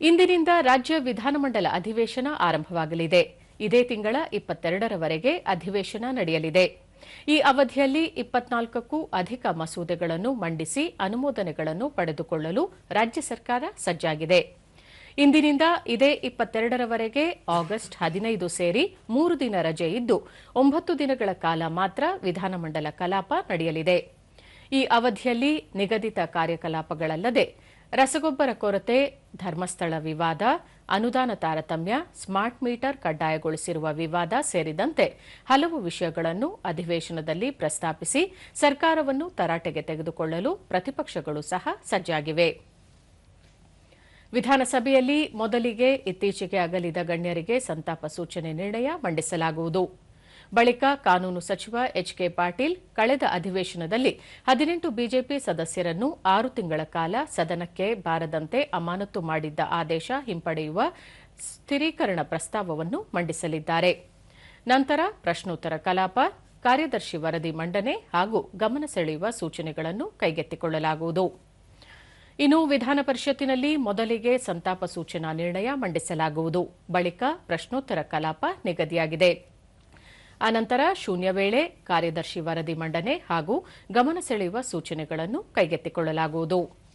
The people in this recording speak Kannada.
ಇಂದಿನಿಂದ ರಾಜ್ಯ ವಿಧಾನಮಂಡಲ ಅಧಿವೇಶನ ಆರಂಭವಾಗಲಿದೆ. ಇದೇ ತಿಂಗಳ ಇಪ್ಪತ್ತೆರಡರವರೆಗೆ ಅಧಿವೇಶನ ನಡೆಯಲಿದೆ. ಈ ಅವಧಿಯಲ್ಲಿ ಇಪ್ಪತ್ನಾಲ್ಕಕ್ಕೂ ಅಧಿಕ ಮಸೂದೆಗಳನ್ನು ಮಂಡಿಸಿ ಅನುಮೋದನೆಗಳನ್ನು ಪಡೆದುಕೊಳ್ಳಲು ರಾಜ್ಯ ಸರ್ಕಾರ ಸಜ್ಜಾಗಿದೆ. ಇಂದಿನಿಂದ ಇದೇ ಇಪ್ಪತ್ತೆರಡರವರೆಗೆ ಆಗಸ್ಟ್ ಹದಿನೈದು ಸೇರಿ ಮೂರು ದಿನ ರಜೆ ಇದ್ದು, ಒಂಬತ್ತು ದಿನಗಳ ಕಾಲ ಮಾತ್ರ ವಿಧಾನಮಂಡಲ ಕಲಾಪ ನಡೆಯಲಿದೆ. ಈ ಅವಧಿಯಲ್ಲಿ ನಿಗದಿತ ಕಾರ್ಯಕಲಾಪಗಳಲ್ಲದೆ ರಸಗೊಬ್ಬರ ಕೊರತೆ, ಧರ್ಮಸ್ಥಳ ವಿವಾದ, ಅನುದಾನ ತಾರತಮ್ಯ, ಸ್ಮಾರ್ಟ್ ಮೀಟರ್ ಕಡ್ಡಾಯಗೊಳಿಸಿರುವ ವಿವಾದ ಸೇರಿದಂತೆ ಹಲವು ವಿಷಯಗಳನ್ನು ಅಧಿವೇಶನದಲ್ಲಿ ಪ್ರಸ್ತಾಪಿಸಿ ಸರ್ಕಾರವನ್ನು ತರಾಟೆಗೆ ತೆಗೆದುಕೊಳ್ಳಲು ಪ್ರತಿಪಕ್ಷಗಳು ಸಹ ಸಜ್ಜಾಗಿವೆ. ವಿಧಾನಸಭೆಯಲ್ಲಿ ಮೊದಲಿಗೆ ಇತ್ತೀಚೆಗೆ ಅಗಲಿದ ಗಣ್ಯರಿಗೆ ಸಂತಾಪ ಸೂಚನೆ ನಿರ್ಣಯ ಮಂಡಿಸಲಾಗುವುದು. ಬಳಿಕ ಕಾನೂನು ಸಚಿವ ಎಚ್ ಕೆ ಪಾಟೀಲ್ ಕಳೆದ ಅಧಿವೇಶನದಲ್ಲಿ ಹದಿನೆಂಟು ಬಿಜೆಪಿ ಸದಸ್ಯರನ್ನು ಆರು ತಿಂಗಳ ಕಾಲ ಸದನಕ್ಕೆ ಬಾರದಂತೆ ಅಮಾನತು ಮಾಡಿದ್ದ ಆದೇಶ ಹಿಂಪಡೆಯುವ ಸ್ಥಿರೀಕರಣ ಪ್ರಸ್ತಾವವನ್ನು ಮಂಡಿಸಲಿದ್ದಾರೆ. ನಂತರ ಪ್ರಶ್ನೋತ್ತರ ಕಲಾಪ, ಕಾರ್ಯದರ್ಶಿ ವರದಿ ಮಂಡನೆ ಹಾಗೂ ಗಮನ ಸೆಳೆಯುವ ಸೂಚನೆಗಳನ್ನು ಕೈಗೆತ್ತಿಕೊಳ್ಳಲಾಗುವುದು. ಇನ್ನು ವಿಧಾನ ಪರಿಷತ್ತಿನಲ್ಲಿ ಮೊದಲಿಗೆ ಸಂತಾಪ ಸೂಚನಾ ನಿರ್ಣಯ ಮಂಡಿಸಲಾಗುವುದು. ಬಳಿಕ ಪ್ರಶ್ನೋತ್ತರ ಕಲಾಪ ನಿಗದಿಯಾಗಿದೆ. ಅನಂತರ ಶೂನ್ಯ ವೇಳೆ ಕಾರ್ಯದರ್ಶಿ ವರದಿ ಮಂಡನೆ ಹಾಗೂ ಗಮನ ಸೆಳೆಯುವ ಸೂಚನೆಗಳನ್ನು ಕೈಗೆತ್ತಿಕೊಳ್ಳಲಾಗುವುದು.